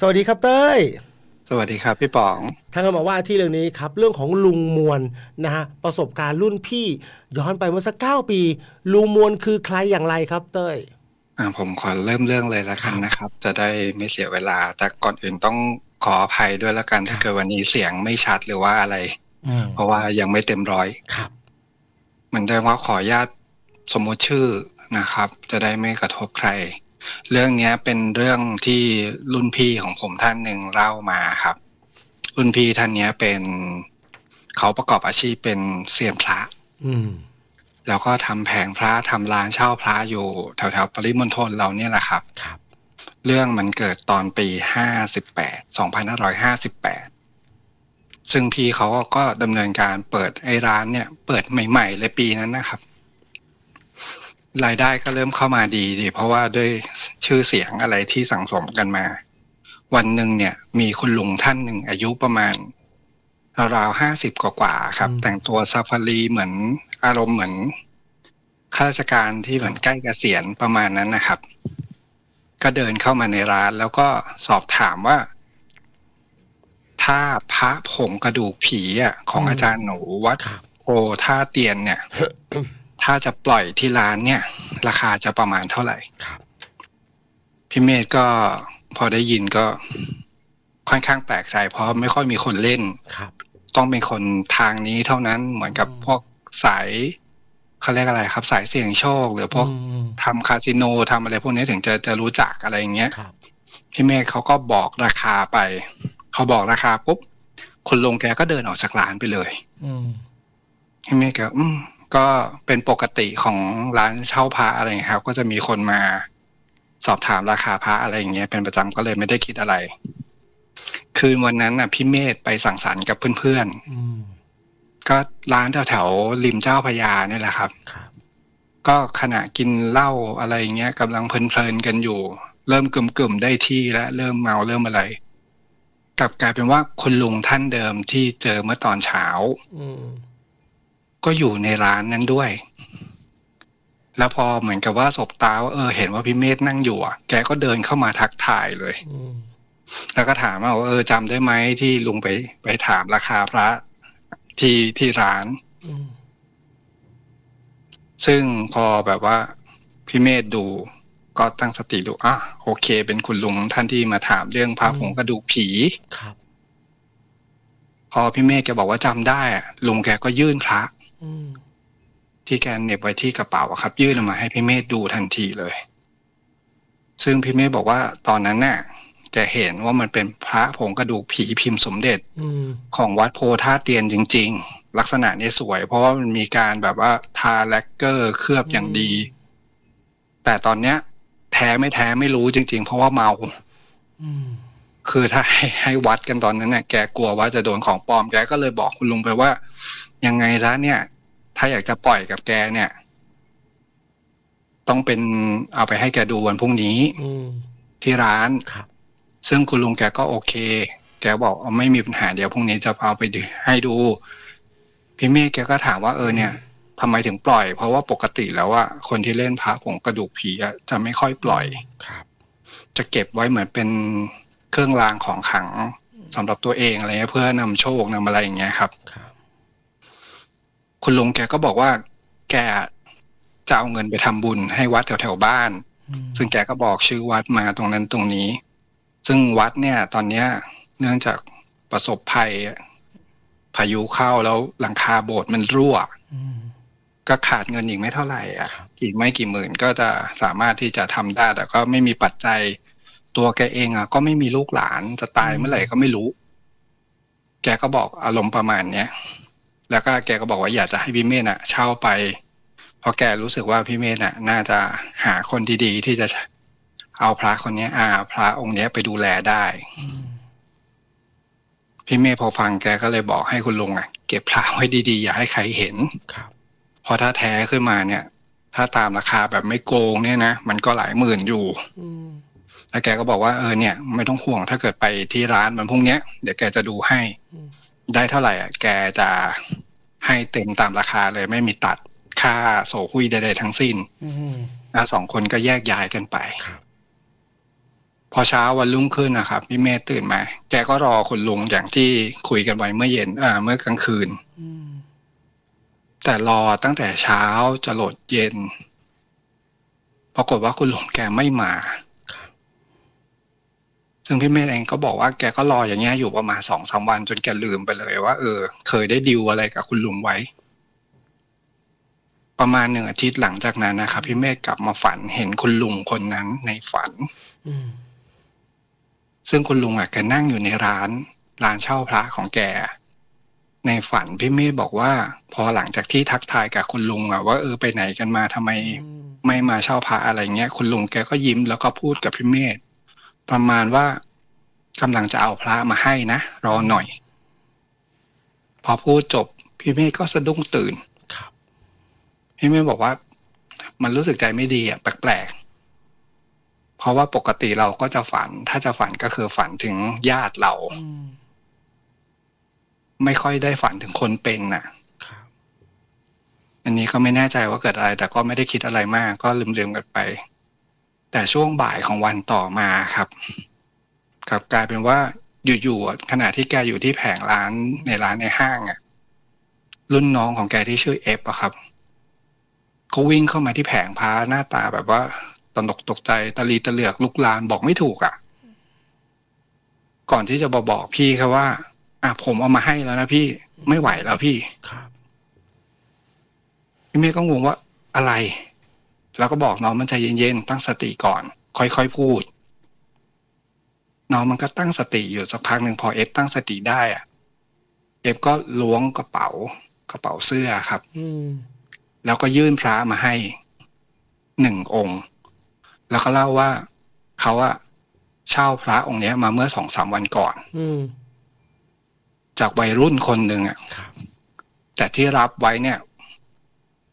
สวัสดีครับเต้ย สวัสดีครับพี่ป๋องท่านก็มาว่าที่เรื่องนี้ครับ เรื่องของลุงมวลนะฮะประสบการณ์รุ่นพี่ย้อนไปเมื่อสักเก้าปี ลุงมวลคือใครอย่างไรครับเต้ยอ่าผมขอเริ่มเรื่องเลยแล้วกันนะครับ จะได้ไม่เสียเวลา แต่ก่อนอื่นต้องขออภัยด้วยแล้วกันถ้าเกิดวันนี้เสียงไม่ชัดหรือว่าอะไรอืมเพราะว่ายังไม่เต็มร้อยครับเหมือนเดิมว่าขออนุญาตสมมติชื่อนะครับ จะได้ไม่กระทบใคร เรื่องเนี้ยเป็นเรื่องที่รุ่นพี่ของผมท่านหนึ่งเล่ามาครับ รุ่นพี่ท่านเนี้ยเป็นเขาประกอบอาชีพเป็นเซียนพระ อืม แล้วก็ทำแผงพระทำร้านเช่าพระอยู่แถวๆปริมณฑลเราเนี่ยแหละครับ ครับ เรื่องมันเกิดตอนปีห้าสิบแปดสองพันห้าร้อยห้าสิบแปดซึ่งพี่เขาก็ดำเนินการเปิดไอ้ร้านเนี่ย เปิดใหม่ ๆ เลยปีนั้นนะครับ รายได้ก็เริ่มเข้ามาดีดีเพราะว่าด้วยชื่อเสียงอะไรที่สั่งสมกันมา วันหนึ่งเนี่ย มีคุณลุงท่านหนึ่งอายุประมาณราวห้าสิบกว่าๆครับ แต่งตัวซาฟารีเหมือนอารมณ์เหมือนข้าราชการที่เหมือนใกล้เกษียณประมาณนั้นนะครับ ก็เดินเข้ามาในร้าน แล้วก็สอบถามว่า ถ้าพระผงกระดูกผีอะของอาจารย์หนูวัดครับโพท่าเตียนเนี่ย ถ้าจะปล่อยที่ร้านเนี่ย ราคาจะประมาณเท่าไหร่ครับพี่เมธก็พอได้ยินก็ค่อนข้างแปลกใจเพราะไม่ค่อยมีคนเล่นครับ ต้องเป็นคนทางนี้เท่านั้นเหมือนกับอืมพวกสายเขาเรียกอะไรครับ สายเสี่ยงโชค หรือพวกอืมทำคาสิโนทำอะไรพวกนี้ถึงจะจะรู้จักอะไรอย่างเงี้ยครับพี่เมฆเขาก็บอกราคาไป เขาบอกราคาปุ๊บคุณลุงแกก็เดินออกจากร้านไปเลยอืมพี่เมฆก็อืม ก็เป็นปกติของร้านเช่าพระอะไรอย่างเงี้ยครับ ก็จะมีคนมาสอบถามราคาพระอะไรอย่างเงี้ยเป็นประจำก็เลยไม่ได้คิดอะไร คืนวันนั้นน่ะ พี่เมธไปสั่งสรรค์กับเพื่อนอืมๆก็ร้านแถวๆริมเจ้าพระยาเนี่ยแหละครับครับ ก็ขณะกินเหล้าอะไรอย่างเงี้ยกำลังเพลินๆกันอยู่ เริ่มกึ่มๆได้ที่แล้วเริ่มเมาเริ่มอะไรกลับกลายเป็นว่าคุณลุงท่านเดิมที่เจอเมื่อตอนเช้าอืม ก็อยู่ในร้านนั้นด้วย แล้วพอเหมือนกับว่าสบตาว่าเออ เห็นว่าพี่เมธนั่งอยู่อะแกก็เดินเข้ามาทักทายเลยอืมแล้วก็ถามว่าเออจำได้ไหมที่ลุงไปไปถามราคาพระที่ที่ร้านอืมซึ่งพอแบบว่าพี่เมธดูก็ตั้งสติดูอะโอเค เป็นคุณลุงท่านที่มาถามเรื่องพระผงกระดูกผีครับ พอพี่เมฆแกบอกว่าจำได้อะลุงแกก็ยื่นพระอืม ที่แกเหน็บไว้ที่กระเป๋าอะครับ ยื่นออกมาให้พี่เมฆดูทันทีเลย ซึ่งพี่เมฆบอกว่าตอนนั้นน่ะแกเห็นว่ามันเป็นพระผงกระดูกผีพิมพ์สมเด็จอืมของวัดโพธาเตียนจริง ๆ ลักษณะนี้สวย เพราะว่ามันมีการแบบว่าทาแลกเกอร์เคลือบอย่างดี แต่ตอนเนี้ย แท้ไม่แท้ไม่รู้จริง ๆ เพราะว่าเมาอืมคือถ้าให้ให้วัดกันตอนนั้นเนี่ยแกกลัวว่าจะโดนของปลอมแกก็เลยบอกคุณลุงไปว่า ยังไงซะเนี่ย ถ้าอยากจะปล่อยกับแกเนี่ย ต้องเป็นเอาไปให้แกดูวันพรุ่งนี้อืมที่ร้านครับซึ่งคุณลุงแกก็โอเค แกบอกเอาไม่มีปัญหาเดี๋ยวพรุ่งนี้จะเอาไปดูให้ดู พี่เมฆแกก็ถามว่าเออเนี่ยทำไมถึงปล่อย เพราะว่าปกติแล้วว่าคนที่เล่นพระผงกระดูกผีอะจะไม่ค่อยปล่อยครับ จะเก็บไว้เหมือนเป็นเครื่องรางของขลังสำหรับตัวเองอะไรเงี้ยเพื่อนำโชคนำอะไรอย่างเงี้ยครับครับ คุณลุงแกก็บอกว่า แกจะเอาเงินไปทำบุญให้วัดแถวๆบ้านอืมซึ่งแกก็บอกชื่อวัดมาตรงนั้นตรงนี้ ซึ่งวัดเนี่ย ตอนเนี้ย เนื่องจากประสบภัยพายุเข้าแล้วหลังคาโบสถ์มันรั่วอืมก็ขาดเงินอีกไม่เท่าไหร่อะครับอีกไม่กี่หมื่นก็จะสามารถที่จะทำได้ แต่ก็ไม่มีปัจจัยตัวแกเองอะ ก็ไม่มีลูกหลานจะตายเมื่อไหร่ก็ไม่รู้ แกก็บอกอารมณ์ประมาณเนี้ย แล้วก็แกก็บอกว่าอยากจะให้พี่เมธอะ เช่าไป เพราะแกรู้สึกว่าพี่เมธอะ น่าจะหาคนดีๆ ที่จะเอาพระคนเนี้ยอ่า พระองค์เนี้ยไปดูแลได้อืมพี่เมธพอฟังแกก็เลยบอกให้คุณลุงอะ เก็บพระไว้ดีๆ อย่าให้ใครเห็นครับเพราะถ้าแท้ขึ้นมาเนี่ย ถ้าตามราคาแบบไม่โกงเนี่ยนะมันก็หลายหมื่นอยู่อืมแล้วแกก็บอกว่าเออเนี่ย ไม่ต้องห่วงถ้าเกิดไปที่ร้านมันพรุ่งเนี้ยเดี๋ยวแกจะดูให้อืม ได้เท่าไหร่อะแกจะให้เต็มตามราคาเลยไม่มีตัดค่าโสคุยใดๆทั้งสิ้นอืมแล้วสองคนก็แยกย้ายกันไปครับพพอเช้าวันรุ่งขึ้นนะครับพี่เมธตื่นมา แกก็รอคุณลุงอย่างที่คุยกันไว้เมื่อเย็นอ่าเมื่อกลางคืนอืมแต่รอตั้งแต่เช้าจะโหลดเย็น ปรากฏว่าคุณลุงแกไม่มา ซึ่งพี่เมธเองก็บอกว่าแกก็รออย่างเงี้ยอยู่ประมาณสองสามวันจนแกลืมไปเลยว่าเออ เคยได้ดิวอะไรกับคุณลุงไว้ ประมาณหนึ่งอาทิตย์หลังจากนั้นนะครับพี่เมธกลับมาฝันเห็นคุณลุงคนนั้นในฝันอืมซึ่งคุณลุงอะแกนั่งอยู่ในร้าน ร้านเช่าพระของแก ในฝันพี่เมธบอกว่า พอหลังจากที่ทักทายกับคุณลุงอะว่าเออไปไหนกันมาทำไมอืมไม่มาเช่าพระอะไรเงี้ย คุณลุงแกก็ยิ้มแล้วก็พูดกับพี่เมธ ประมาณว่ากำลังจะเอาพระมาให้นะ รอหน่อย พอพูดจบ พี่เมธก็สะดุ้งตื่นครับ พี่เมธบอกว่า มันรู้สึกใจไม่ดีอะแปลกๆเพราะว่าปกติเราก็จะฝัน ถ้าจะฝันก็คือฝันถึงญาติเราอืมไม่ค่อยได้ฝันถึงคนเป็นน่ะครับอันนี้ก็ไม่แน่ใจว่าเกิดอะไร แต่ก็ไม่ได้คิดอะไรมาก ก็ลืมๆกันไป แต่ช่วงบ่ายของวันต่อมาครับกลับกลายเป็นว่าอยู่ๆอะขณะที่แกอยู่ที่แผงร้านในร้านในห้างอะ รุ่นน้องของแกที่ชื่อเอฟอะครับเขาวิ่งเข้ามาที่แผงพาหน้าตาแบบว่าตนกตกใจตะลีตะเหลือกลุกลานบอกไม่ถูกอะ ก่อนที่จะบอกบอกพี่ครับว่า อะผมเอามาให้แล้วนะพี่ไม่ไหวแล้วพี่ครับพี่เมฆก็งงว่าอะไร แล้วก็บอกน้องมันใจเย็นๆตั้งสติก่อน ค่อยๆพูด น้องมันก็ตั้งสติอยู่สักพักหนึ่งพอเอฟตั้งสติได้อะเอฟก็ล้วงกระเป๋ากระเป๋าเสื้อครับ อืมแล้วก็ยื่นพระมาให้หนึ่งองค์ แล้วก็เล่าว่าเขาอะเช่าพระองค์เนี้ยมาเมื่อสองสามวันก่อน อืมจากวัยรุ่นคนหนึ่งอะครับแต่ที่รับไว้เนี่ย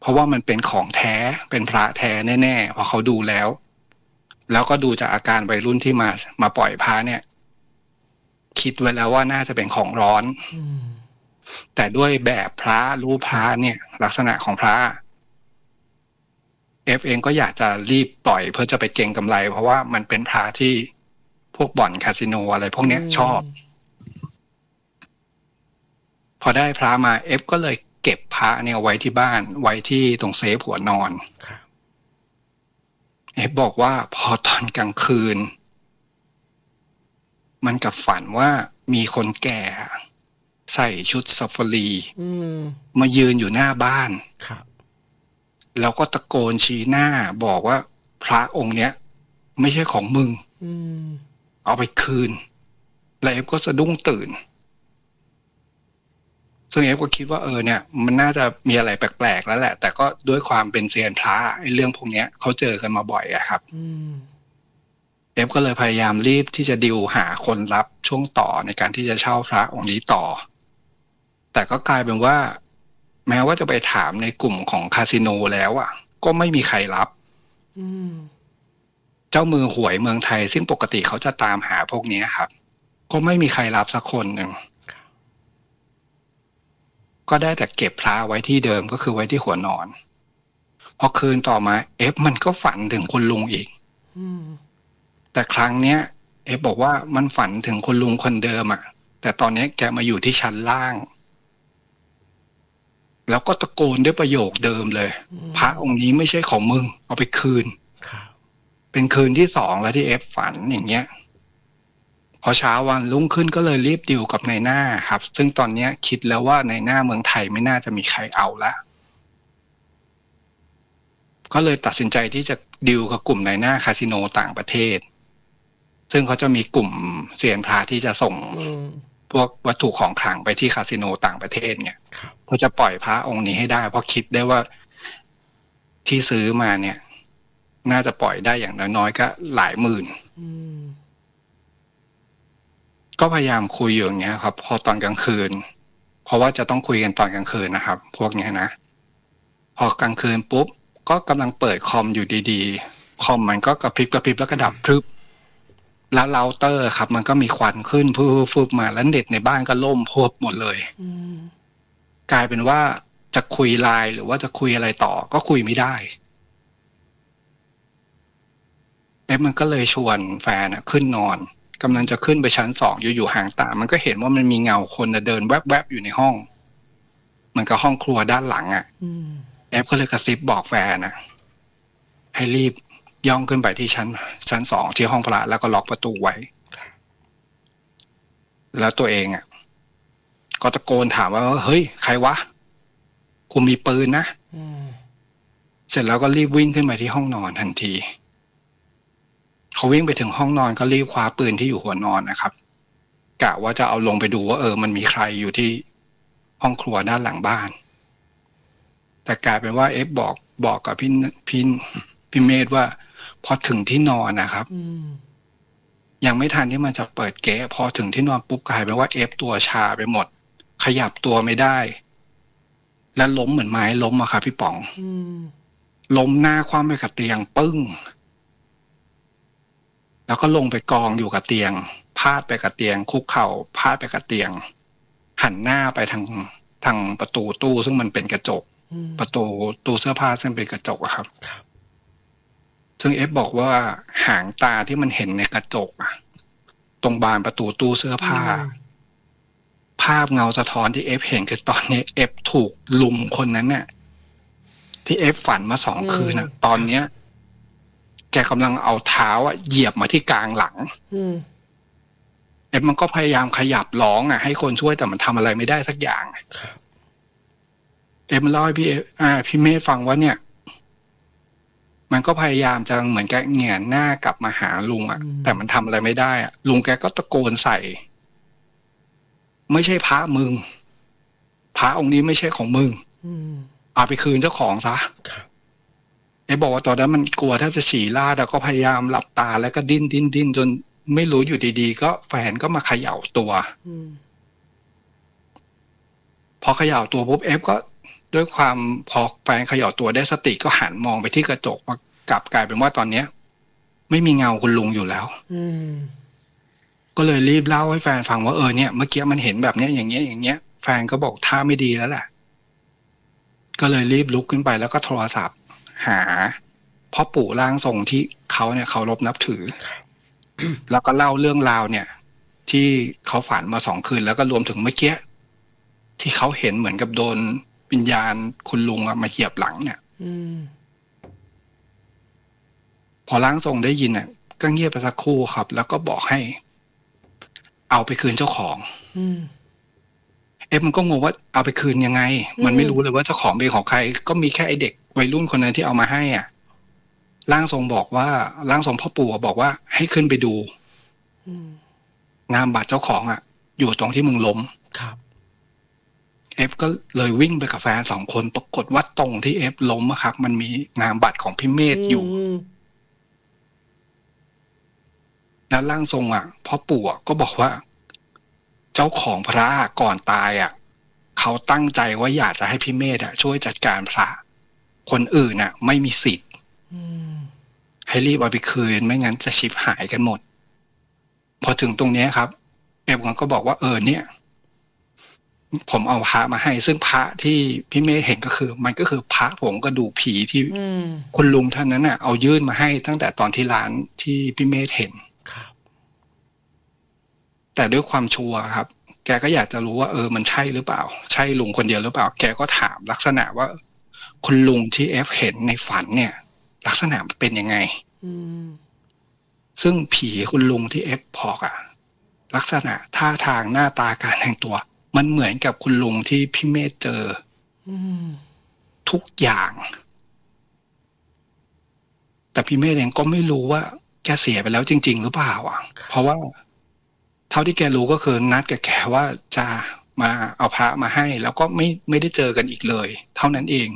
เพราะว่ามันเป็นของแท้เป็นพระแท้แน่ๆเพราะเขาดูแล้ว แล้วก็ดูจากอาการวัยรุ่นที่มามาปล่อยพระเนี่ย คิดไว้แล้วว่าน่าจะเป็นของร้อนอืมแต่ด้วยแบบพระรู้พระเนี่ย ลักษณะของพระเอฟเองก็อยากจะรีบปล่อยเพื่อจะไปเก็งกำไร เพราะว่ามันเป็นพระที่พวกบ่อนคาสิโนอะไรพวกเนี้ยชอบ พอได้พระมาเอฟก็เลย เก็บพระเนี่ยไว้ที่บ้านไว้ที่ตรงเซฟหัวนอนครับเอฟบอกว่าพอตอนกลางคืน มันกับฝันว่ามีคนแก่ ใส่ชุดซัฟฟารีอืมมายืนอยู่หน้าบ้านครับแล้วก็ตะโกนชี้หน้าบอกว่าพระองค์เนี้ย ไม่ใช่ของมึงอืมเอาไปคืน แล้วเอฟก็สะดุ้งตื่น ซึ่งเอฟก็คิดว่าเออเนี่ยมันน่าจะมีอะไรแปลกๆแล้วแหละ แต่ก็ด้วยความเป็นเซียนพระไอ้เรื่องพวกเนี้ยเขาเจอกันมาบ่อยอะครับเอฟก็เลยพยายามรีบที่จะดิวหาคนรับช่วงต่อในการที่จะเช่าพระองค์นี้ต่อ แต่ก็กลายเป็นว่า แม้ว่าจะไปถามในกลุ่มของคาสิโนแล้วอะก็ไม่มีใครรับเจ้ามือหวยเมืองไทย ซึ่งปกติเขาจะตามหาพวกนี้ครับ ก็ไม่มีใครรับสักคนหนึ่ง ก็ได้แต่เก็บพระไว้ที่เดิมก็คือไว้ที่หัวนอน พอคืนต่อมา เอฟมันก็ฝันถึงคุณลุงอีกอืมแต่ครั้งเนี้ย เอฟบอกว่ามันฝันถึงคุณลุงคนเดิมอะแต่ตอนนี้แกมาอยู่ที่ชั้นล่าง แล้วก็ตะโกนด้วยประโยคเดิมเลย พระองค์นี้ไม่ใช่ของมึง เอาไปคืนครับเป็นคืนที่สองแล้วที่เอฟฝันอย่างเงี้ย พอเช้าวันรุ่งขึ้นก็เลยรีบดิวกับนายหน้าครับ ซึ่งตอนเนี้ยคิดแล้วว่านายหน้าเมืองไทยไม่น่าจะมีใครเอาละก็เลยตัดสินใจที่จะดิวกับกลุ่มนายหน้าคาสิโนต่างประเทศ ซึ่งเขาจะมีกลุ่มเซียนพระที่จะส่งอืมพวกวัตถุของขลังไปที่คาสิโนต่างประเทศเนี่ยครับเขาจะปล่อยพระองค์นี้ให้ได้ เพราะคิดได้ว่าที่ซื้อมาเนี่ย น่าจะปล่อยได้อย่างน้อยๆก็หลายหมื่นอืม ก็พยายามคุยอยู่อย่างเงี้ยครับ พอตอนกลางคืน เพราะว่าจะต้องคุยกันตอนกลางคืนนะครับ พวกเนี้ยนะพอกลางคืนปุ๊บก็กำลังเปิดคอมอยู่ดีๆ คอมมันก็กระพริบกระพริบแล้วก็ดับพรึบแล้วเราเตอร์ครับ มันก็มีควันขึ้นฟูฟูมาแล้วเน็ตในบ้านก็ล่มพวบหมดเลยกลายเป็นว่าจะคุยไลน์หรือว่าจะคุยอะไรต่อ ก็คุยไม่ได้เอฟมันก็เลยชวนแฟนอะขึ้นนอน กำลังจะขึ้นไปชั้นสองอยู่ๆห่างตา มันก็เห็นว่ามันมีเงาคนน่ะเดินแวบๆอยู่ในห้อง มันก็ห้องครัวด้านหลังอะอืมเอฟก็เลยกระซิบบอกแฟนนะให้รีบย่องขึ้นไปที่ชั้น ชั้นสองที่ห้องพระแล้วก็ล็อกประตูไว้ แล้วตัวเองอะ ก็ตะโกนถามว่าเฮ้ยใครวะกูมีปืนนะอืมเสร็จแล้วก็รีบวิ่งขึ้นไปที่ห้องนอนทันที เขาวิ่งไปถึงห้องนอนก็รีบคว้าปืนที่อยู่หัวนอนนะครับกะว่าจะเอาลงไปดูว่าเออ มันมีใครอยู่ที่ห้องครัวด้านหลังบ้าน แต่กลายเป็นว่าเอฟบอกบอกกับพี่พี่พี่เมธว่าพอถึงที่นอนนะครับอืมยังไม่ทันที่มันจะเปิดเก๊ะพอถึงที่นอนปุ๊บกลายเป็นว่าเอฟตัวชาไปหมด ขยับตัวไม่ได้ และล้มเหมือนไม้ล้มอะครับพี่ป๋องอืมล้มหน้าคว่ำไปกับเตียงปึ้ง แล้วก็ลงไปกองอยู่กับเตียง พาดไปกับเตียง คุกเข่าพาดไปกับเตียง หันหน้าไปทางทางประตูตู้ซึ่งมันเป็นกระจกอืมประตูตู้เสื้อผ้าซึ่งเป็นกระจกอะครับครับ ซึ่งเอฟบอกว่าหางตาที่มันเห็นในกระจกอะตรงบานประตูตู้เสื้อผ้า ภาพเงาสะท้อนที่เอฟเห็นคือตอนนี้เอฟถูกลุมคนนั้นเนี่ยที่เอฟฝันมาสองคืนนะตอนเนี้ย แกกำลังเอาเท้าอะเหยียบมาที่กลางหลังอืมเอฟมันก็พยายามขยับร้องอะให้คนช่วยแต่มันทำอะไรไม่ได้สักอย่างครับเอฟมันเล่าให้พี่เอฟอ่า พี่เมธฟังว่าเนี่ย มันก็พยายามจะเหมือนกับเหงียนหน้ากลับมาหาลุงอะ แต่มันทำอะไรไม่ได้อะลุงแกก็ตะโกนใส่ ไม่ใช่พระมึงพระองค์นี้ไม่ใช่ของมึงอืมเอาไปคืนเจ้าของซะครับ เอฟบอกว่าตอนนั้นมันกลัวแทบจะฉี่ลาดแล้วก็พยายามหลับตาแล้วก็ดิ้นดิ้นดิ้นจนไม่รู้อยู่ดีๆ ก็แฟนก็มาเขย่าตัวอืมพอเขย่าตัวปุ๊บเอฟก็ด้วยความพอแฟนเขย่าตัวได้สติก็หันมองไปที่กระจกว่ากลับกลายเป็นว่าตอนเนี้ย ไม่มีเงาคุณลุงอยู่แล้วอืมก็เลยรีบเล่าให้แฟนฟังว่าเออเนี่ยเมื่อกี้มันเห็นแบบเนี้ยอย่างเงี้ยอย่างเงี้ยแฟนก็บอกท่าไม่ดีแล้วแหละก็เลยรีบลุกขึ้นไปแล้วก็โทรศัพท์ หาพ่อปู่ร่างทรงที่เขาเนี่ยเคารพนับถือ แล้วก็เล่าเรื่องราวเนี่ย ที่เขาฝันมาสองคืน แล้วก็รวมถึงเมื่อกี้ที่เขาเห็นเหมือนกับโดนวิญญาณคุณลุงอะมาเหยียบหลังเนี่ยอืมพอร่างทรงได้ยินอะก็เงียบไปสักครู่ครับ แล้วก็บอกให้ เอาไปคืนเจ้าของ อืม เอ๊ะมันก็งงว่าเอาไปคืนยังไง มันไม่รู้เลยว่าเจ้าของเป็นของใคร ก็มีแค่ไอเด็กวัยรุ่นคนนั้นที่เอามาให้อะร่างทรงบอกว่าร่างทรงพ่อปู่อะบอกว่า ให้ขึ้นไปดูอืมนามบัตรเจ้าของอะ อยู่ตรงที่มึงล้มครับเอฟก็เลยวิ่งไปกับแฟนสองคนปรากฏว่าตรงที่เอฟล้มอะครับ มันมีนามบัตรของพี่เมธอยู่มแล้วร่างทรงอะพ่อปู่อะก็บอกว่า เจ้าของพระก่อนตายอะเขาตั้งใจว่าอยากจะให้พี่เมธอะ ช่วยจัดการพระ คนอื่นอะ ไม่มีสิทธิ์อืมให้รีบเอาไปคืนไม่งั้นจะชิบหายกันหมด พอถึงตรงเนี้ยครับเอฟก็บอกว่าเออเนี่ย ผมเอาพระมาให้ ซึ่งพระที่พี่เมธเห็นก็คือ มันก็คือพระผงกระดูกผีที่อืมคุณลุงท่านนั้นน่ะ เอายื่นมาให้ตั้งแต่ตอนที่ร้านที่พี่เมธเห็นครับ แต่ด้วยความชัวร์ครับ แกก็อยากจะรู้ว่า เออ มันใช่หรือเปล่า ใช่ลุงคนเดียวหรือเปล่า แกก็ถามลักษณะว่า คุณลุงที่เอฟเห็นในฝันเนี่ย ลักษณะเป็นยังไงอืมซึ่งผีคุณลุงที่เอฟบอกอะลักษณะท่าทางหน้าตาการแต่งตัว มันเหมือนกับคุณลุงที่พี่เมธเจออืมทุกอย่าง แต่พี่เมธเองก็ไม่รู้ว่า แกเสียไปแล้วจริง ๆ หรือเปล่าอะ เพราะว่าเท่าที่แกรู้ก็คือนัดกับแกว่าจะมาเอาพระมาให้ แล้วก็ไม่ไม่ได้เจอกันอีกเลย เท่านั้นเอง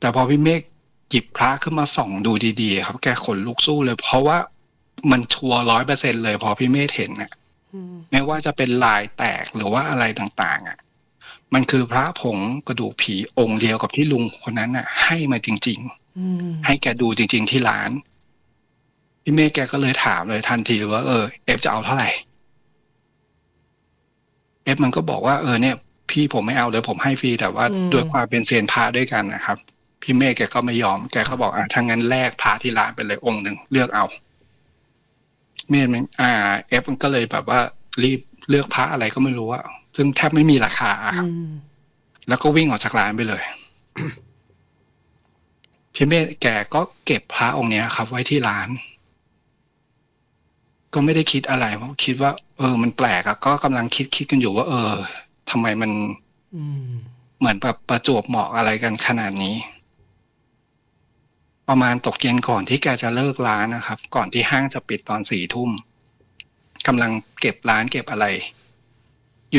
แต่พอพี่เมฆหยิบพระขึ้นมาส่องดูดีๆ ครับ แกขนลุกสู้เลย เพราะว่ามันชัวร้อยเปอร์เซ็นเลย พอพี่เมฆเห็นน่ะอืมไม่ว่าจะเป็นลายแตกหรือว่าอะไรต่าง ๆ อะ มันคือพระผงกระดูกผีองค์เดียวกับที่ลุงคนนั้นน่ะ ให้มาจริงอืมๆให้แกดูจริง ๆ ที่ร้าน พี่เมฆแกก็เลยถามเลยทันทีว่าเออเอฟจะเอาเท่าไหร่เอฟมันก็บอกว่าเออเนี่ย พี่ผมไม่เอาเลยผมให้ฟรีแต่ว่าด้วยความเป็นเซียนพระด้วยกันนะครับ พี่เมฆแกก็ไม่ยอมแกก็บอกอะถ้างั้นแลกพระที่ร้านไปเลยองค์หนึ่งเลือกเอาเมธมันอ่าเอฟมันก็เลยแบบว่ารีบเลือกพระอะไรก็ไม่รู้อะซึ่งแทบไม่มีราคาอะครับอืมแล้วก็วิ่งออกจากร้านไปเลยพี่เมธแกก็เก็บพระองค์เนี้ยครับ ไว้ที่ร้าน ก็ไม่ได้คิดอะไรเพราะคิดว่า เออ มันแปลกอะก็กำลังคิดคิดกันอยู่ว่า เออทำไมมัน อืมเหมือนแบบประจวบเหมาะอะไรกันขนาดนี้ ประมาณตกเย็นก่อนที่แกจะเลิกร้านนะครับ ก่อนที่ห้างจะปิดตอนสี่ทุ่มกำลังเก็บร้านเก็บอะไร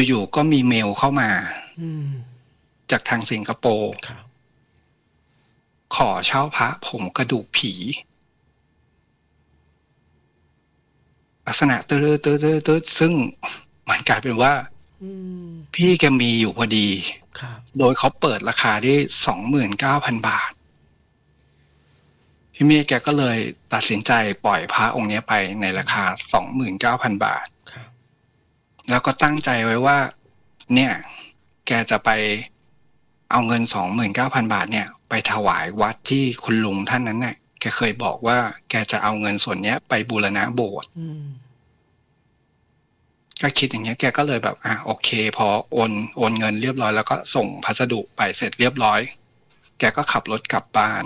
อยู่ๆก็มีเมลเข้ามาอืมจากทางสิงคโปร์ครับขอเช่าพระผงกระดูกผี ลักษณะตื้อตื้อตื้อตื้อซึ่งมันกลายเป็นว่าอืมพี่แกมีอยู่พอดีครับโดยเขาเปิดราคาที่สองหมื่นเก้าพันบาท พี่เมฆแกก็เลยตัดสินใจปล่อยพระองค์เนี้ยไปในราคาสองหมื่นเก้าพันบาทครับแล้วก็ตั้งใจไว้ว่า เนี่ย แกจะไปเอาเงินสองหมื่นเก้าพันบาทเนี่ย ไปถวายวัดที่คุณลุงท่านนั้นเนี่ยแกเคยบอกว่า แกจะเอาเงินส่วนเนี้ย ไปบูรณะโบสถ์อืมก็คิดอย่างเงี้ย แกก็เลยแบบ อะโอเค พอโอนโอนเงินเรียบร้อยแล้วก็ส่งพัสดุไปเสร็จเรียบร้อย แกก็ขับรถกลับบ้าน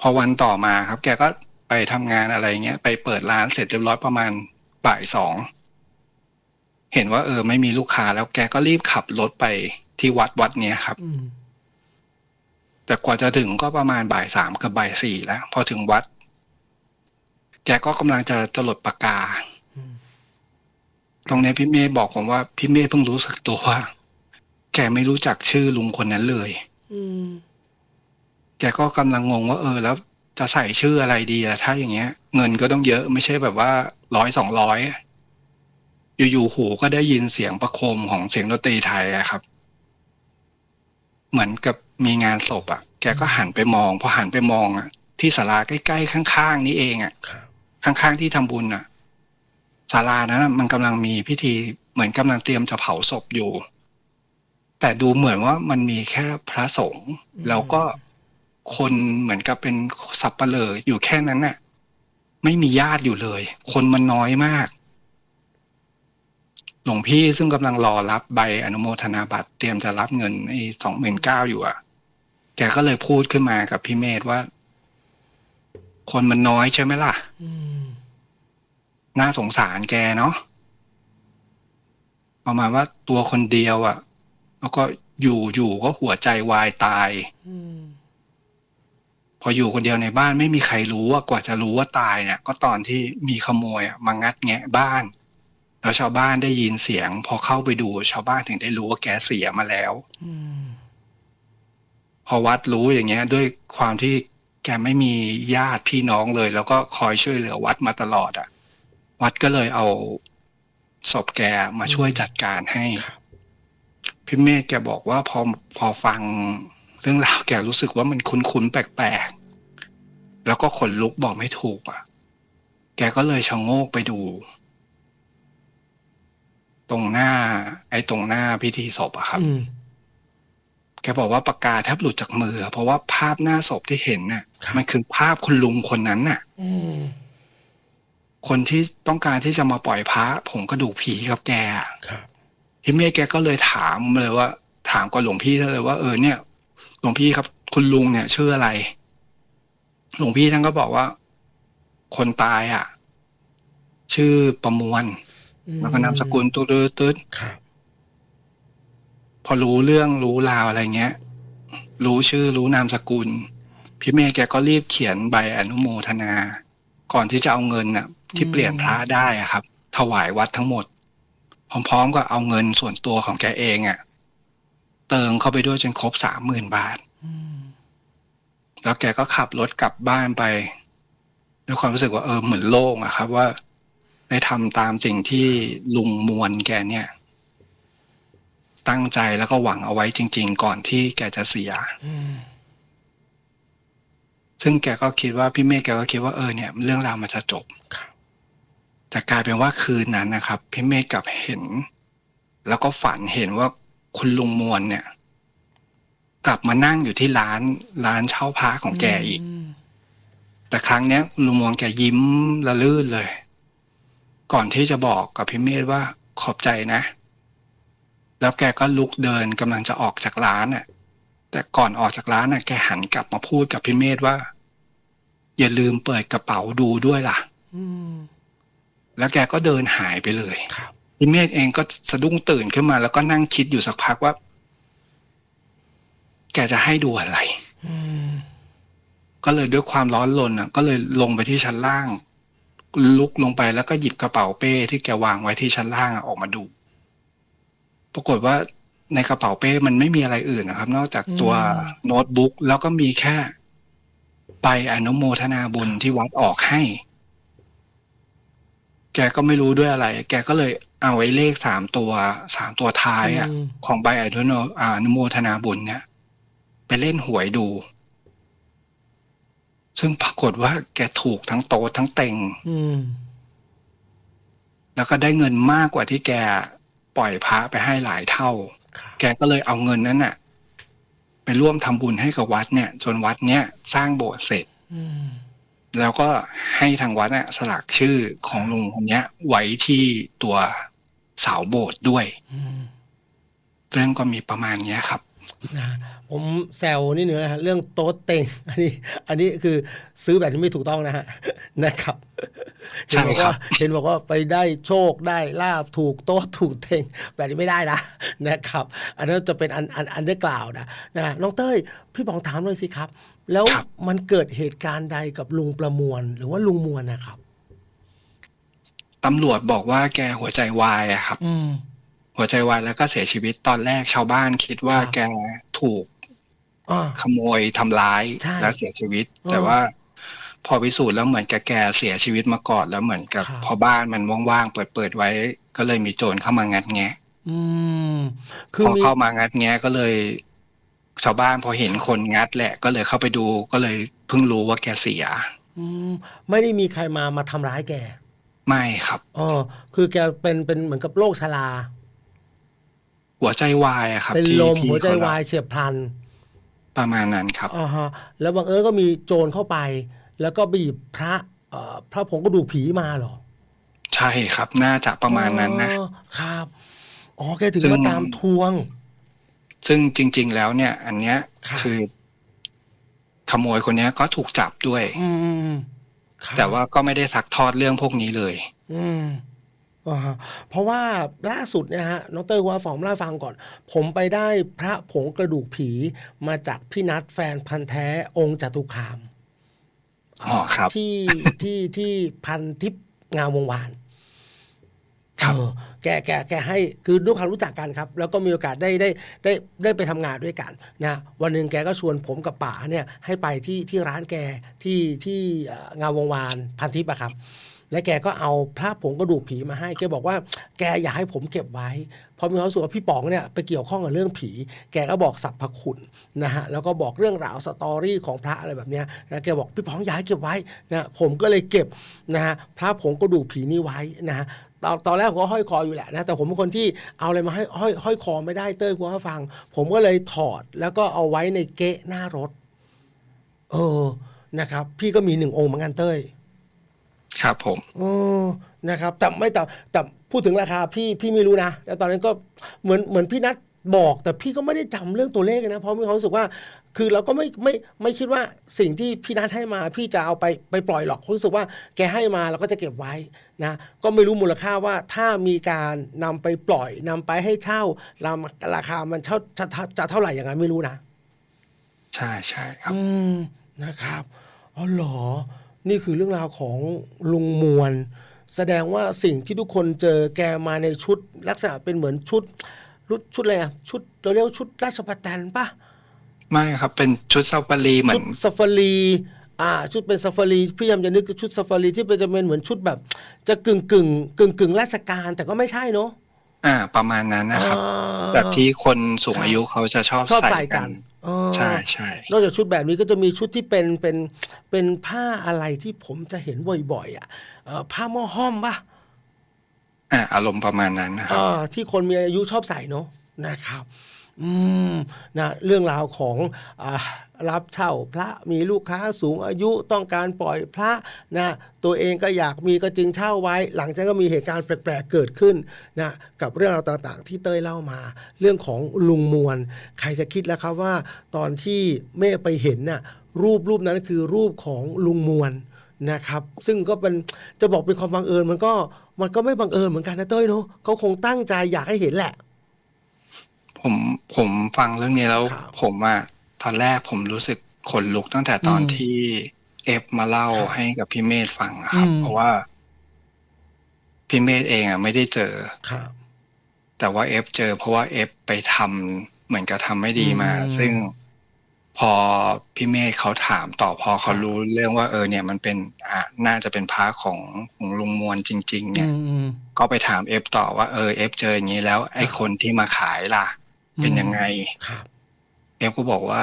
พอวันต่อมาครับ แกก็ไปทำงานอะไรเงี้ย ไปเปิดร้านเสร็จเรียบร้อยประมาณบ่ายสองเห็นว่าเออ ไม่มีลูกค้าแล้วแกก็รีบขับรถไปที่วัดวัดเนี้ยครับอืม แต่กว่าจะถึงก็ประมาณบ่ายสามกับบ่ายสี่แล้ว พอถึงวัด แกก็กำลังจะจะหลดปากกาอืมตรงเนี้ยพี่เมย์บอกผมว่าพี่เมย์เพิ่งรู้สึกตัวว่าแกไม่รู้จักชื่อลุงคนนั้นเลยอืมแกก็กำลังงงว่า เออ แล้วจะใส่ชื่ออะไรดีล่ะถ้าอย่างเงี้ย เงินก็ต้องเยอะไม่ใช่แบบว่าร้อยสองร้อยอยู่ๆหูก็ได้ยินเสียงประโคมของเสียงดนตรีไทยอะครับ เหมือนกับมีงานศพอะ แกก็หันไปมองพอหันไปมองอะที่ศาลาใกล้ๆข้างๆนี่เองอะครับข้างๆที่ทำบุญน่ะศาลานั้นน่ะมันกำลังมีพิธีเหมือนกำลังเตรียมจะเผาศพอยู่ แต่ดูเหมือนว่ามันมีแค่พระสงฆ์แล้วก็คนเหมือนกับเป็นสับปะเลออยู่แค่นั้นน่ะ ไม่มีญาติอยู่เลย คนมันน้อยมาก หลวงพี่ซึ่งกำลังรอรับใบอนุโมทนาบัตรเตรียมจะรับเงินไอ้สองหมื่นเก้าอยู่อะ แกก็เลยพูดขึ้นมากับพี่เมธว่า คนมันน้อยใช่ไหมล่ะอืมน่าสงสารแกเนาะประมาณว่าตัวคนเดียวอะ่ะ แล้วก็อยู่อยู่ก็หัวใจวายตายอืมพออยู่คนเดียวในบ้านไม่มีใครรู้ว่ากว่าจะรู้ว่าตายเนี่ย ก็ตอนที่มีขโมยอะมางัดแงะบ้าน แล้วชาวบ้านได้ยินเสียง พอเข้าไปดูชาวบ้านถึงได้รู้ว่าแกเสียมาแล้ว อืม พอวัดรู้อย่างเงี้ย ด้วยความที่แกไม่มีญาติพี่น้องเลย แล้วก็คอยช่วยเหลือวัดมาตลอดอะ่ะ วัดก็เลยเอาศพแกมาช่วยจัดการให้ครับพี่เมฆแกบอกว่าพอพอฟังเรื่องราวแกรู้สึกว่ามันคุ้นๆแปลกๆ แล้วก็ขนลุกบอกไม่ถูกอะ แกก็เลยชะโงกไปดู ตรงหน้า ไอ้ตรงหน้าพิธีศพอะครับอืม แกบอกว่าปากกาแทบหลุดจากมือ เพราะว่าภาพหน้าศพที่เห็นน่ะครับมันคือภาพคุณลุงคนนั้นน่ะอืมคนที่ต้องการที่จะมาปล่อยพระผงกระดูกผีกับแกอะครับพี่เมฆแกก็เลยถามเลยว่า ถามกับหลวงพี่เลยว่าเออเนี่ยหลวงพี่ครับ คุณลุงเนี่ยชื่ออะไร หลวงพี่ท่านก็บอกว่า คนตายอะ ชื่อประมวลอืมแล้วก็นามสกุลตุ๊ดตุ๊ดตุ๊ดครับพ อรู้เรื่องรู้ราวอะไรเงี้ย รู้ชื่อรู้นามสกุล พี่เมฆแกก็รีบเขียนใบอนุโมทนา ก่อนที่จะเอาเงินน่ะ ที่เปลี่ยนพระได้อะครับ ถวายวัดทั้งหมด พร้อมๆกับเอาเงินส่วนตัวของแกเองอะเติมเข้าไปด้วยจนครบสามหมื่นบาทแล้วแกก็ขับรถกลับบ้านไปด้วยความรู้สึกว่าเออเหมือนโล่งอะครับ ว่าได้ทำตามสิ่งที่ลุงมวลแกเนี่ย ตั้งใจแล้วก็หวังเอาไว้จริง ๆ ก่อนที่แกจะเสียอืมซึ่งแกก็คิดว่าพี่เมฆแกก็คิดว่าเออเนี่ย เรื่องราวมันจะจบครับแต่กลายเป็นว่าคืนนั้นนะครับ พี่เมฆกลับเห็น แล้วก็ฝันเห็นว่าคุณลุงมวลเนี่ย กลับมานั่งอยู่ที่ร้านร้านเช่าพระของแกอีกมแต่ครั้งเนี้ยลุงมวงแกยิ้มละลื่นเลย ก่อนที่จะบอกกับพี่เมธว่าขอบใจนะ แล้วแกก็ลุกเดินกำลังจะออกจากร้านน่ะ แต่ก่อนออกจากร้านน่ะแกหันกลับมาพูดกับพี่เมธว่า อย่าลืมเปิดกระเป๋าดูด้วยล่ะอืมแล้วแกก็เดินหายไปเลยครับพี่เมธเองก็สะดุ้งตื่นขึ้นมา แล้วก็นั่งคิดอยู่สักพักว่า แกจะให้ดูอะไรอืมก็เลยด้วยความร้อนรนอะ ก็เลยลงไปที่ชั้นล่าง ลุกลงไปแล้วก็หยิบกระเป๋าเป้ที่แกวางไว้ที่ชั้นล่างอะออกมาดู ปรากฏว่าในกระเป๋าเป้มันไม่มีอะไรอื่นนะครับ นอกจากตัวโน้ตบุ๊กแล้วก็มีแค่ใบอนุโมทนาบุญที่วัดออกให้ แกก็ไม่รู้ด้วยอะไร แกก็เลยเอาไว้เลขสามตัวสามตัวท้ายอะมของใบอนุโมอ่าอนุโมทนาบุญเนี่ยไปเล่นหวยดู ซึ่งปรากฏว่าแกถูกทั้งโตะทั้งเต็งอืมแล้วก็ได้เงินมากกว่าที่แก ปล่อยพระไปให้หลายเท่าครับแกก็เลยเอาเงินนั้นน่ะ ไปร่วมทำบุญให้กับวัดเนี่ย จนวัดเนี้ยสร้างโบสถ์เสร็จอืมแล้วก็ให้ทางวัดน่ะ สลักชื่อของลุงคนเนี้ย ไว้ที่ตัวเสาโบสถ์ด้วยอืมเรื่องก็มีประมาณเนี้ยครับ นะผมแซวนิดนึงนะฮะเรื่องโต๊ดเต็งอันนี้ อันนี้คือซื้อแบบนี้ไม่ถูกต้องนะฮะนะครับใช่เห็นบอกครัว่าบเห็นบอกว่าไปได้โชคได้ลาบถูกโต๊ดถูกเต็งแบบนี้ไม่ได้นะนะครับ อันนั้นจะเป็นอันอันอันได้กล่าวนะนะน้องเต้ยพี่บองถามหน่อยสิครับ แล้วครับมันเกิดเหตุการณ์ใดกับลุงประมวล หรือว่าลุงมวลนะครับตำรวจบอกว่าแกหัวใจวายอะครับ อืม หัวใจวายแล้วก็เสียชีวิตตอนแรกชาวบ้านคิดว่าครับแกถูกอ่าขโมยทำร้ายใช่แล้วเสียชีวิตอืมแต่ว่าพอพิสูจน์แล้วเหมือนกับแกเสียชีวิตมาก่อนแล้วเหมือนกับครับพอบ้านมันว่างๆเปิดเปิดๆไว้ ก็เลยมีโจรเข้ามางัดแงะอืมคือพอมีเข้ามางัดแงะก็เลยชาวบ้านพอเห็นคนงัดแหละก็เลยเข้าไปดูก็เลยเพิ่งรู้ว่าแกเสียอืมไม่ได้มีใครมามาทำร้ายแก ไม่ครับอ๋อคือแกเป็นเป็นเหมือนกับโรคชรา หัวใจวายอะครับเป็นที่ลมที่หัวใจเขเล่วายเฉียบพลัน ประมาณนั้นครับ อ่าฮะแล้วบังเอิญก็มีโจรเข้าไป แล้วก็บีบพระเอ่อพระผงกระดูกผีมาเหรอใช่ครับ น่าจะประมาณนั้นนะ อ๋อครับอ๋อแกถึงซึ่ง มาตามทวง ซึ่งจริง ๆ แล้วเนี่ย อันเนี้ยครับคือ ขโมยคนเนี้ยก็ถูกจับด้วย อืมครับแต่ว่าก็ไม่ได้ซักทอดเรื่องพวกนี้เลย อืมอ่าฮะ เพราะว่าล่าสุดเนี่ยฮะน้องเต้ยว่าฟอร์มเล่าให้ฟังก่อน ผมไปได้พระผงกระดูกผีมาจากพี่นัทแฟนพันธ์แท้องค์จตุคามอ๋อครับที่ที่ที่พันทิพย์งามวงวานครับเออแกแกแกให้คือด้วยความรู้จักกันครับ แล้วก็มีโอกาสได้ได้ได้ได้ไปทำงานด้วยกันนะวันหนึ่งแกก็ชวนผมกับป๋าเนี่ยให้ไปที่ที่ร้านแกที่ที่เอ่องามวงวานพันทิพย์อะครับ และแกก็เอาพระผงกระดูกผีมาให้แกบอกว่าแกอยากให้ผมเก็บไว้เพราะมีความรู้สึกว่าพี่ป๋องเนี่ยไปเกี่ยวข้องกับเรื่องผี แกก็บอกสรรพคุณนะฮะแล้วก็บอกเรื่องราวสตอรี่ของพระอะไรแบบเนี้ยนะแกบอกพี่ป๋องอยากให้เก็บไว้นะผมก็เลยเก็บนะฮะพระผงกระดูกผีนี้ไว้นะฮะตอนตอนแรกผมก็ห้อยคออยู่แหละนะแต่ผมเป็นคนที่เอาอะไรมาให้ห้อยห้อยคอไม่ได้เต้ยกูให้ฟัง ผมก็เลยถอดแล้วก็เอาไว้ในเก๊ะหน้ารถ เออนะครับ พี่ก็มีหนึ่งองค์เหมือนกันเต้ย ครับผมออนะครับแต่ไม่แต่แต่พูดถึงราคาพี่พี่ไม่รู้นะแล้วตอนนั้นก็เหมือนเหมือนพี่นัทบอกแต่พี่ก็ไม่ได้จำเรื่องตัวเลขนะเพราะมีความรู้สึกว่า คือเราก็ไม่ไม่ไม่คิดว่าสิ่งที่พี่นัทให้มา พี่จะเอาไปไปปล่อยหรอกรู้สึกว่าแกให้มาเราก็จะเก็บไว้นะก็ไม่รู้มูลค่าว่าถ้ามีการนำไปปล่อยนำไปให้เช่าราราคามันเช่าจะจะจะเท่าไหร่อย่างนั้นไม่รู้นะ ใช่ใช่ครับ อืมนะครับอ๋อเหรอ นี่คือเรื่องราวของลุงมวล แสดงว่าสิ่งที่ทุกคนเจอแกมาในชุด ลักษณะเป็นเหมือนชุดชุดชุดอะไรอะชุดเราเรียกว่าชุดราชประแตนปะไม่ครับ เป็นชุดซาฟารีเหมือชุนดซาฟารีอ่าชุดเป็นซาฟารีพี่ยามจะนึกชุดซาฟารีที่เป็นจะเป็นเหมือนชุดแบบ จะกึ่งกึ่งกึ่งกึ่งราชการแต่ก็ไม่ใช่เนาะอ่า ประมาณนั้นนะครับ อ่า แบบที่คนสูงครับอายุเขาจะชอบชอบใส่ใส่กักันนอ๋อ ใช่ใช่นอกจากชุดแบบนี้ก็จะมีชุดที่เป็นเป็นเป็นผ้าอะไรที่ผมจะเห็นบ่อยๆอะเอ่อผ้าหม้อห้อมปะอ่าอารมณ์ประมาณนั้นนะครับอ่าที่คนมีอายุชอบใส่เนาะนะครับ อืมนะเรื่องราวของอา รับเช่าพระมีลูกค้าสูงอายุต้องการปล่อยพระนะตัวเองก็อยากมีก็จึงเช่าไว้ หลังจากก็มีเหตุการณ์แปลกๆเกิดขึ้นนะกับเรื่องราวต่างๆ ที่เต้ยเล่ามา เรื่องของลุงมวล ใครจะคิดแล้วครับว่า ตอนที่เมฆไปเห็นน่ะรูปรูปนั้นคือรูปของลุงมวลนะครับ ซึ่งก็เป็นจะบอกเป็นความบังเอิญมันก็มันก็ไม่บังเอิญเหมือนกันนะเต้ยเนาะเขาคงตั้งใจอยากให้เห็นแหละ ผมผมฟังเรื่องนี้แล้วครับผมอะ ตอนแรกผมรู้สึกขนลุกตั้งแต่ตอนอืมที่เอฟมาเล่าครับให้กับพี่เมธฟังอะครับอืมเพราะว่าพี่เมธเองอะไม่ได้เจอครับ แต่ว่าเอฟเจอ เพราะว่าเอฟไปทำเหมือนกับทำไม่ดีมาอืมซึ่งพอพี่เมธเขาถามต่อพอเขาครับรู้เรื่องว่าเออเนี่ยมันเป็นอะน่าจะเป็นพระของของลุงมวลจริง ๆ เนี่ยอืมก็ไปถามเอฟต่อว่าเออเอฟเจออย่างนี้แล้ว ไอ้คนที่มาขายล่ะ เป็นยังไงครับ เอฟก็บอกว่า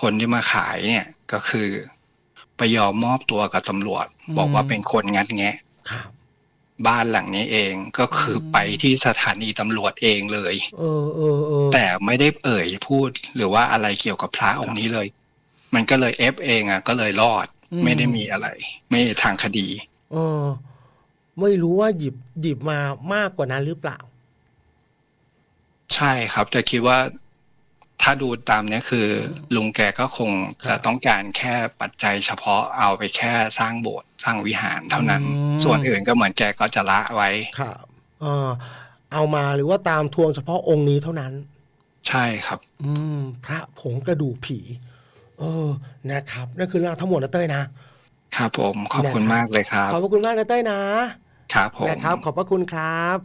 คนที่มาขายเนี่ยก็คือไปยอมมอบตัวกับตำรวจอืมบอกว่าเป็นคนงัดแงะครับบ้านหลังนี้เองก็คืออมไปที่สถานีตำรวจเองเลยเออเออเออแต่ไม่ได้เอ่ยพูด หรือว่าอะไรเกี่ยวกับพระองค์นี้เลย มันก็เลยเอฟเองอะ ก็เลยรอด ไม่ได้มีอะไร ไม่ทางคดีเออไม่รู้ว่าหยิบหยิบมามากกว่านั้นหรือเปล่า ใช่ครับ แต่คิดว่า ถ้าดูตามเนี้ยคือลุงแกก็คงครัจะบต้องการแค่ปัจจัยเฉพาะเอาไปแค่สร้างโบสถ์สร้างวิหารเท่านั้นอืมส่วนอื่นก็เหมือนแกก็จะละไว้ครับเออเอามาหรือว่าตามทวงเฉพาะองค์นี้เท่านั้น ใช่ครับ อืม พระผงกระดูกผี เออนะครับนั่นคือเรื่องทั้งหมดนะเต้ยนะครับผมขอบคุณนะครับมากเลยครับขอบพระคุณมากนะเต้ยนะครับผมนะครับ ขอบพระคุณครับ